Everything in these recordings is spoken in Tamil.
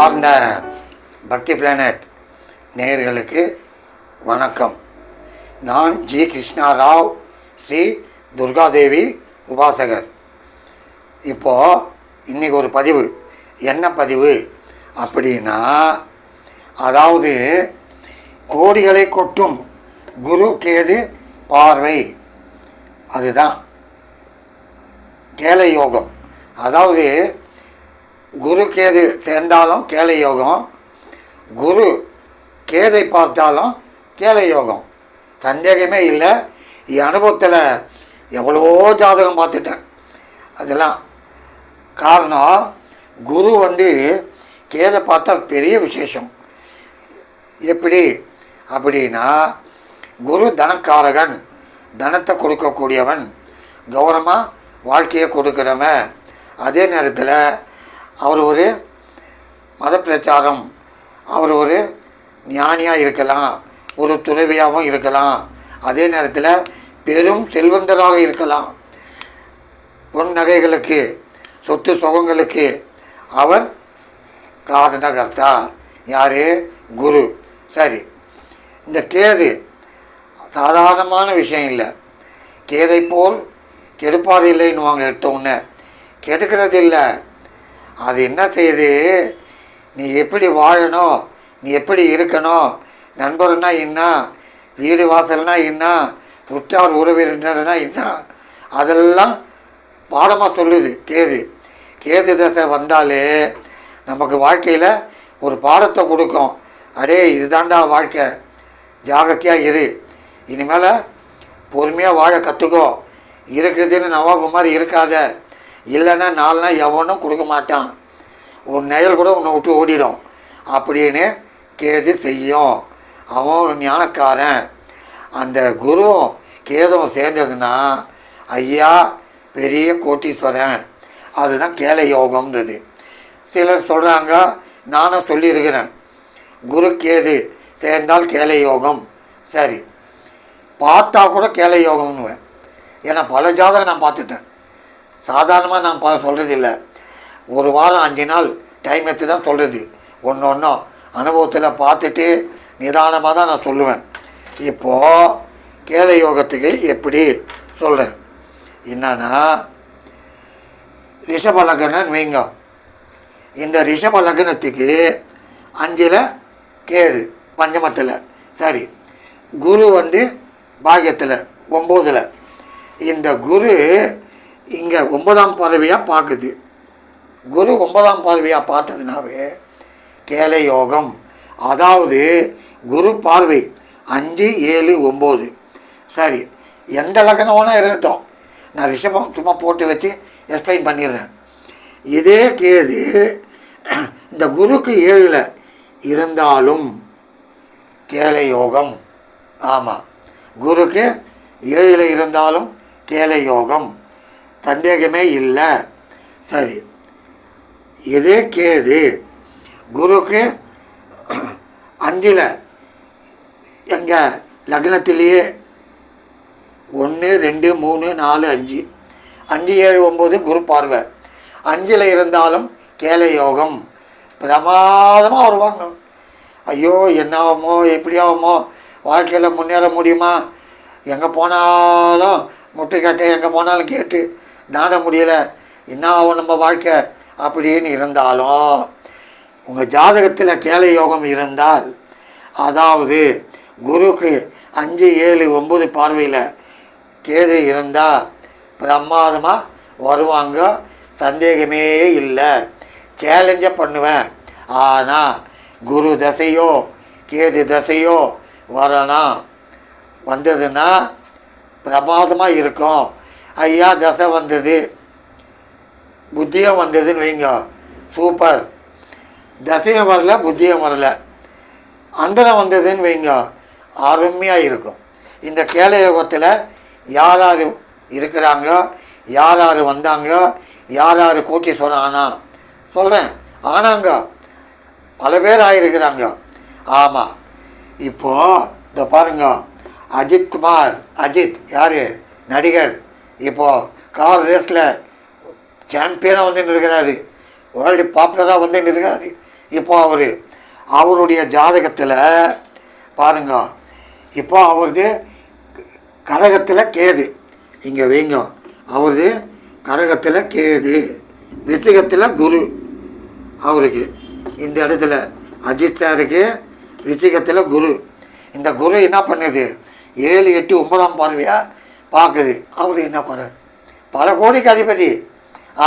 அன்பார்ந்த பக்தி பிளானட் நேயர்களுக்கு வணக்கம். நான் ஜி கிருஷ்ணா ராவ் ஸ்ரீ துர்காதேவி உபாசகர். இப்போது இன்றைக்கி ஒரு பதிவு. என்ன பதிவு? அப்படின்னா அதாவது கோடிகளை கொட்டும் குரு கேது பார்வை. அதுதான். கேலை யோகம் அதாவது குரு கேது சேர்ந்தாலும் கேலை யோகம். குரு கேதை பார்த்தாலும் கேலை யோகம். சந்தேகமே இல்லை. என் அனுபவத்தில் எவ்வளவோ ஜாதகம் பார்த்துட்டேன். அதெல்லாம் காரணம் குரு வந்து கேதை பார்த்தா பெரிய விசேஷம். எப்படி? அப்படின்னா குரு தனக்காரகன் தனத்தை கொடுக்கக்கூடியவன் கௌரவமாக வாழ்க்கையை கொடுக்குறவன். அதே நேரத்தில் அவர் ஒரு மத பிரச்சாரம் அவர் ஒரு ஞானியாக இருக்கலாம். ஒரு துறவியாகவும் இருக்கலாம். அதே நேரத்தில் பெரும் செல்வந்தராக இருக்கலாம். பொன் நகைகளுக்கு சொத்து சுகங்களுக்கு அவர் காரணகர்த்தா யார்? குரு. சரி. இந்த கேது சாதாரணமான விஷயம் இல்லை. கேதை போல் கெடுப்பார் இல்லைன்னு வாங்க எடுத்த உடனே. கெடுக்கிறது இல்லை அது என்ன செய்யுது? நீ எப்படி வாழணும் நீ எப்படி இருக்கணும் நண்பர்னா என்ன வீடு வாசல்னா என்ன உற்றார் உறவினர்னா என்ன அதெல்லாம் பாடமாக சொல்லுது கேது. கேது தசை வந்தாலே நமக்கு வாழ்க்கையில் ஒரு பாடத்தை கொடுக்கும். அடே இதுதான்டா வாழ்க்கை. ஜாகிரதையாக இரு. இனிமேல் பொறுமையாக வாழ கற்றுக்கோ இருக்குதுன்னு நவாகுமாரி இருக்காத. இல்லைன்னா நாலுனா எவனும் கொடுக்க மாட்டான். உன் நெயல் கூட உன்னை விட்டு ஓடிடும். அப்படின்னு கேது செய்யும். அவன் ஒரு ஞானக்காரன். அந்த குருவும் கேதுவும் சேர்ந்ததுன்னா ஐயா பெரிய கோட்டீஸ்வரன். அதுதான் கேலை யோகம்ன்றது. சிலர் சொல்கிறாங்க நானும் சொல்லியிருக்கிறேன். குரு கேது சேர்ந்தால் கேலை யோகம். சரி. பார்த்தா கூட கேலை யோகம்னுவேன். ஏன்னா பல ஜாதகம் நான் பார்த்துட்டேன். சாதாரணமாக நான் பா சொல்கிறதில்ல ஒரு வாரம் அஞ்சு நாள் டைம் எடுத்து தான் சொல்கிறது ஒன்று ஒன்றும் அனுபவத்தில் பார்த்துட்டு நிதானமாக தான் நான் சொல்லுவேன். இப்போது கேத யோகத்துக்கு எப்படி சொல்கிறேன் என்னன்னா ரிஷப லக்னன்னு வைங்க. இந்த ரிஷப லக்னத்துக்கு அஞ்சில் கேது பஞ்சமத்தில். சரி. குரு வந்து பாகியத்தில் ஒம்போதில். இந்த குரு இங்கே ஒன்பதாம் பார்வையாக பார்க்குது. குரு ஒன்பதாம் பார்வையாக பார்த்ததுனாவே கேலை யோகம். அதாவது குரு பார்வை அஞ்சு ஏழு ஒம்பது. சரி எந்த லக்னம்னா இருக்கட்டும். நான் ரிஷபம் சும்மா போட்டு வச்சு எக்ஸ்பிளைன் பண்ணிடுறேன். இதே கேது இந்த குருக்கு ஏழில் இருந்தாலும் கேலை யோகம். ஆமாம் குருக்கு ஏழில் இருந்தாலும் கேலை யோகம். சந்தேகமே இல்லை. சரி. இது கேது? குருக்கு அஞ்சில். எங்கள் லக்னத்திலேயே ஒன்று ரெண்டு மூணு நாலு அஞ்சு. அஞ்சு ஏழு ஒம்பது குரு பார்வை. அஞ்சில் இருந்தாலும் கேலை யோகம். பிரமாதமாக வருவாங்க. ஐயோ என்ன ஆகுமோ எப்படி ஆகுமோ வாழ்க்கையில் முன்னேற முடியுமா? எங்கே போனாலும் முட்டுக்கட்டை எங்கே போனாலும் கேட்டு நாட முடியலை. என்ன ஆகும் நம்ம வாழ்க்கை? அப்படின்னு இருந்தாலும் உங்கள் ஜாதகத்தில் கேலை யோகம் இருந்தால் அதாவது குருக்கு அஞ்சு ஏழு ஒம்பது பார்வையில் கேது இருந்தால் பிரமாதமாக வருவாங்க. சந்தேகமே இல்லை. சேலஞ்சை பண்ணுவேன். ஆனால் குரு தசையோ கேது தசையோ வரணும். வந்ததுன்னா பிரமாதமாக இருக்கும். ஐயா தசை வந்தது. புத்தியம் வந்ததுன்னு வைங்க. சூப்பர் தசையும் வரல புத்தியம் வரல. அந்தரம் வந்ததுன்னு வைங்க. அருமையாக இருக்கும். இந்த கேள யோகத்தில் யார் யார் இருக்கிறாங்க? யார் யார் வந்தாங்க? யார் யார் கூட்டி ஆனா சொல்கிறேன் ஆனாங்க. பல பேர் ஆகிருக்கிறாங்க ஆமாம் இப்போது இந்த பாருங்க. அஜித் குமார். அஜித் யார்? நடிகர். இப்போது கார் ரேஸில் சாம்பியனாக வந்து இருக்கிறாரு வேர்ல்டு பாப்புலராக வந்து இருக்கிறாரு இப்போ அவர் அவருடைய ஜாதகத்தில் பாருங்க இப்போ அவரது கடகத்தில் கேது. இங்கே வைங்க அவரது கடகத்தில் கேது. ரிச்சிகத்தில் குரு. அவருக்கு இந்த இடத்துல அஜித் சாருக்கு ரிச்சிகத்தில் குரு. இந்த குரு என்ன பண்ணுது? ஏழு எட்டு ஒன்பதாம் பார்வையாக பார்க்குது. அவர் என்ன பண்ணுறார் பல கோடிக்கு அதிபதி.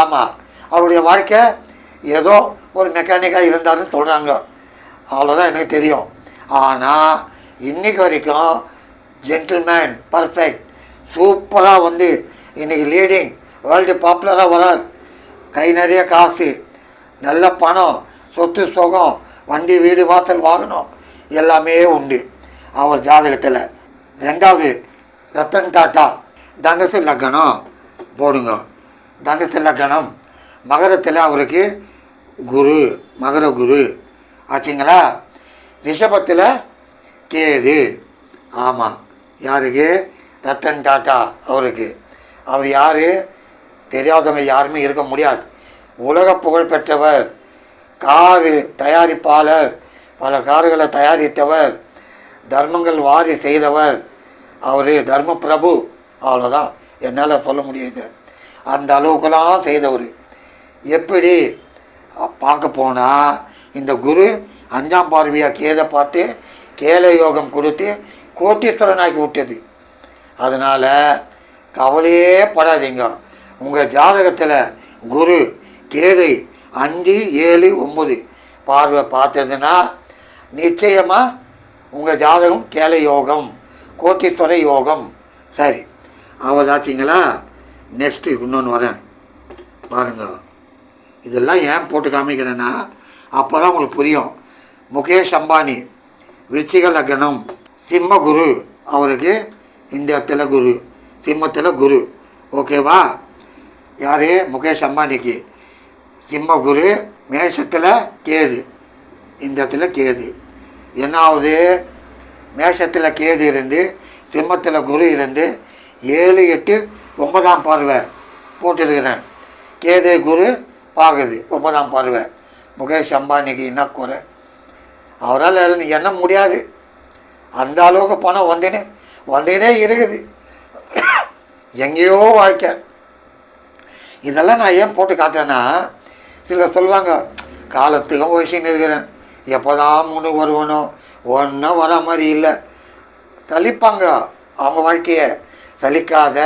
ஆமாம் அவருடைய வாழ்க்கை ஏதோ ஒரு மெக்கானிக்காக இருந்தாருன்னு சொல்கிறாங்க அவ்வளோதான் எனக்கு தெரியும். ஆனால் இன்னைக்கு வரைக்கும் ஜென்டில்மேன் பர்ஃபெக்ட் சூப்பராக வந்து இன்றைக்கி லீடிங் வேர்ல்டு பாப்புலராக வரார். கை நிறைய காசு நல்ல பணம் சொத்து சுகம் வண்டி வீடு வாசல் வாகனம் எல்லாமே உண்டு. அவர் ஜாதகத்தில். ரெண்டாவது ரத்தன் டாட்டா. தனுசு லக்னம் போடுங்க. தனுசு லக்னம் மகரத்தில் அவருக்கு குரு மகர குரு. ஆச்சுங்களா? ரிஷபத்தில் கேது. ஆமாம் யாருக்கு? ரத்தன் டாட்டா அவருக்கு. அவர் யார்? தெரியாதவங்க யாருமே இருக்க முடியாது. உலக புகழ் பெற்றவர். காரு தயாரிப்பாளர். பல கார்களை தயாரித்தவர். தர்மங்கள் வாரி செய்தவர். அவர் தர்ம பிரபு அவ்வளோதான் என்னால் சொல்ல முடியுது. அந்த அளவுக்குலாம் செய்தவர். எப்படி? பார்க்க போனால் இந்த குரு அஞ்சாம் பார்வையாக கேதை பார்த்து கேல யோகம் கொடுத்து கோட்டீஸ்வரனாக்கி விட்டது. அதனால் கவலையே படாதீங்க. உங்கள் ஜாதகத்தில் குரு கேதை அஞ்சு ஏழு ஒம்பது பார்வை பார்த்ததுன்னா நிச்சயமாக உங்கள் ஜாதகம் கேல யோகம். கோட்டீஸ்வர யோகம். சரி. அவதாச்சிங்களா நெக்ஸ்ட்டு இன்னொன்று வரேன். பாருங்க. இதெல்லாம் ஏன் போட்டு காமிக்கிறேன்னா அப்போ தான் உங்களுக்கு புரியும். முகேஷ் அம்பானி விச்சிக லக்னம் சிம்ம குரு. அவருக்கு இந்த இடத்துல குரு சிம்மத்தில் குரு. ஓகேவா? யார்? முகேஷ் அம்பானிக்கு. சிம்ம குரு மேஷத்தில் கேது. இந்த இடத்துல கேது. என்ன ஆகுது? மேஷத்தில் கேது இருந்து சிம்மத்தில் குரு இருந்து ஏழு எட்டு ஒன்பதாம் பார்வை போட்டிருக்கிறேன். கேது குரு பார்க்குது ஒன்பதாம் பார்வை. முகேஷ் அம்பானிக்கு என்ன குறை? அவரால் எண்ண முடியாது. அந்த அளவுக்கு பணம் வந்தேனே வந்தேனே இருக்குது. எங்கேயோ வாழ்க்கை. இதெல்லாம் நான் ஏன் போட்டு காட்டேன்னா சிலர் சொல்லுவாங்க காலத்துக்கும் வயசுன்னு இருக்கிறேன். எப்போதான் முன்னு வருவனோ ஒன்றும் வர மாதிரி இல்லை. தளிப்பாங்க அவங்க வாழ்க்கையை. சலிக்காத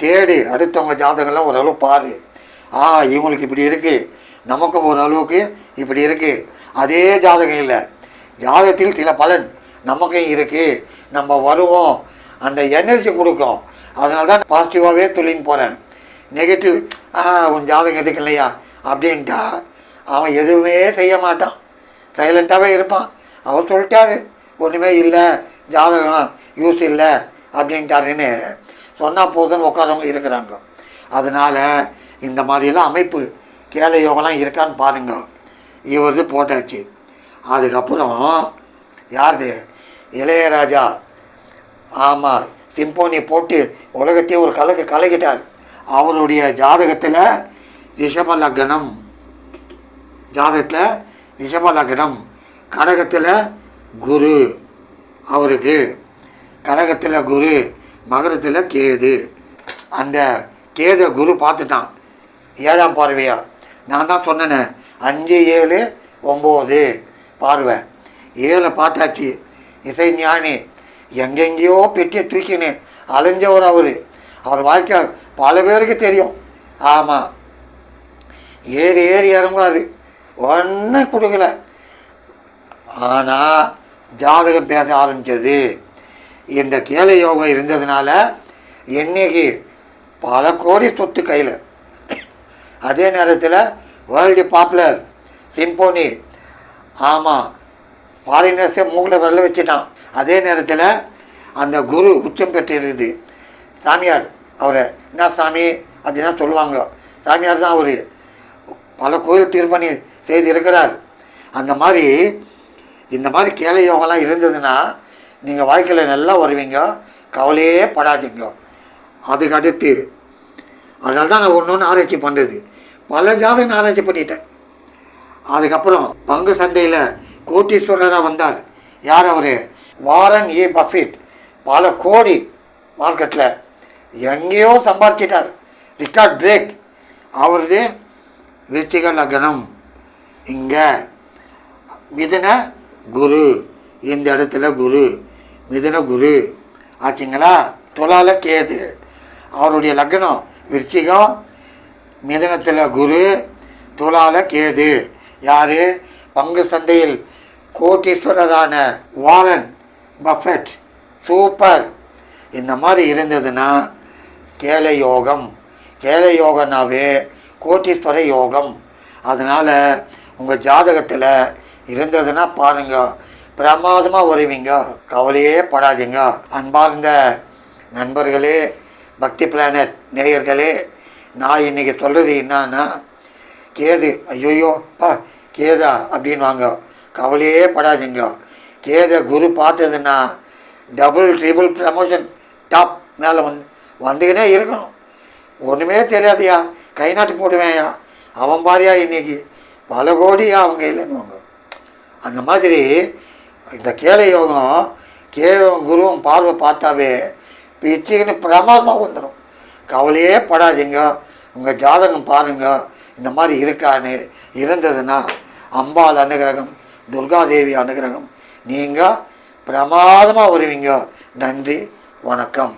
தேடு அடுத்தவங்க ஜாதகம்லாம் ஓரளவு பாரு. ஆ இவங்களுக்கு இப்படி இருக்குது நமக்கும் ஓரளவுக்கு இப்படி இருக்குது அதே ஜாதகம் இல்லை. ஜாதகத்தில் சில பலன் நமக்கும் இருக்குது நம்ம வருவோம். அந்த எனர்ஜி கொடுக்கும். அதனால தான் பாசிட்டிவாகவே துள்ளின்னு போகிறேன் நெகட்டிவ் ஆ உன் ஜாதகம் எதுக்கு இல்லையா? அப்படின்ட்டா அவன் எதுவுமே செய்ய மாட்டான். சைலண்ட்டாகவே இருப்பான். அவர் சொல்லிட்டாரு ஒன்றுமே இல்லை ஜாதகம் யூஸ் இல்லை அப்படின்ட்டாருன்னு சொன்னால் போதுன்னு உட்காரவங்க இருக்கிறாங்க. அதனால் இந்த மாதிரிலாம் அமைப்பு கேள யோகம்லாம் இருக்கான்னு பாருங்க. இவரது போட்டாச்சு. அதுக்கப்புறம் யாருது? இளையராஜா. ஆமாம் சிம்போனி போட்டு உலகத்தையே ஒரு கலக்கு கலக்கிட்டார். அவருடைய ஜாதகத்தில் ரிஷப லக்னம் ஜாதகத்தில் ரிஷப லக்னம் கடகத்தில் குரு. அவருக்கு கடகத்தில் குரு மகரத்தில் கேது. அந்த கேதை குரு பார்த்துட்டான். ஏழாம் பார்வையா? நான் தான் சொன்னேனே அஞ்சு ஏழு ஒம்பது பார்வை. ஏழை பார்த்தாச்சு. இசை ஞானி எங்கெங்கேயோ பெட்டியை தூக்கினு அலைஞ்சவர் அவர். அவர் வாழ்க்கை பல பேருக்கு தெரியும். ஆமாம் ஏறி ஏறி இறங்குவார். ஒன்றும் கொடுக்கல. ஆனால் ஜாதகம் பேச ஆரம்பித்தது இந்த கேள யோகம் இருந்ததுனால என்னைக்கு பல கோடி சொத்து கையில். அதே நேரத்தில் வேர்ல்டு பாப்புலர் சிம்போனி ஆமாம் ஃபாரினர்ஸே மூக்கில் வரல வச்சுட்டான். அதே நேரத்தில் அந்த குரு உச்சம் பெற்றிருக்குது சாமியார் அவரை என்ன சாமி? அப்படின்னா சொல்லுவாங்க. சாமியார் தான் அவர் பல கோயில் திருப்பணி செய்து இருக்கிறார். அந்த மாதிரி இந்த மாதிரி கேளை யோகம்லாம் இருந்ததுன்னா நீங்கள் வாழ்க்கையில் நல்லா வருவீங்க. கவலையே படாதீங்க. அதுக்கு அடுத்து அதனால தான் நான் ஒன்று ஒன்று ஆராய்ச்சி பண்ணுறது பல ஜாதகம் ஆராய்ச்சி பண்ணிட்டேன். அதுக்கப்புறம் பங்கு சந்தையில் கோட்டீஸ்வரராக வந்தார். யார் அவர்? வாரன் ஏ பஃபிட். பல கோடி மார்க்கெட்டில் எங்கேயோ சம்பாதிச்சிட்டார் ரிக்கார்ட் பிரேக். அவரது விருச்சிக லக்னம் இங்கே மிதுன குரு. இந்த இடத்துல குரு. மிதுன குரு. ஆச்சுங்களா? துலால கேது. அவருடைய லக்னம் விருச்சிகம். மிதனத்தில் குரு. துலால கேது. யார்? பங்கு சந்தையில் கோட்டீஸ்வரரான வாரன் பஃபெட். சூப்பர். இந்த மாதிரி இருந்ததுன்னா கேல யோகம். கேல யோகம்னாவே கோட்டீஸ்வர யோகம். அதனால் உங்கள் ஜாதகத்தில் இருந்ததுன்னா பாருங்க. பிரமாதமாக வருவீங்க கவலையே படாதீங்க. அன்பார்ந்த நண்பர்களே பக்தி பிளானட் நேயர்களே நான் இன்னைக்கு சொல்கிறது என்னன்னா கேது ஐயோயோ பா கேதா அப்படின்வாங்க. கவலையே படாதீங்க. கேத குரு பார்த்ததுன்னா டபுள் ட்ரிபிள் ப்ரமோஷன் டாப் மேலே வந்து வந்துக்கினே இருக்கணும். ஒன்றுமே தெரியாதயா? கை நாட்டு போடுவேயா அவன் பாரியா இன்னைக்கு? பல கோடியா அவங்க இல்லைன்னுவாங்க. அந்த மாதிரி இந்த கேளை யோகம் கேவம் குருவும் பார்வை பார்த்தாவே பிச்சுக்கின்னு பிரமாதமாக வந்துடும் கவலையே படாதீங்க. உங்கள் ஜாதகம் பாருங்கள் இந்த மாதிரி இருக்கான்னு இருந்ததுன்னா அம்பாள் அனுகிரகம் துர்காதேவி அனுகிரகம். நீங்கள் பிரமாதமாக வருவீங்க. நன்றி வணக்கம்.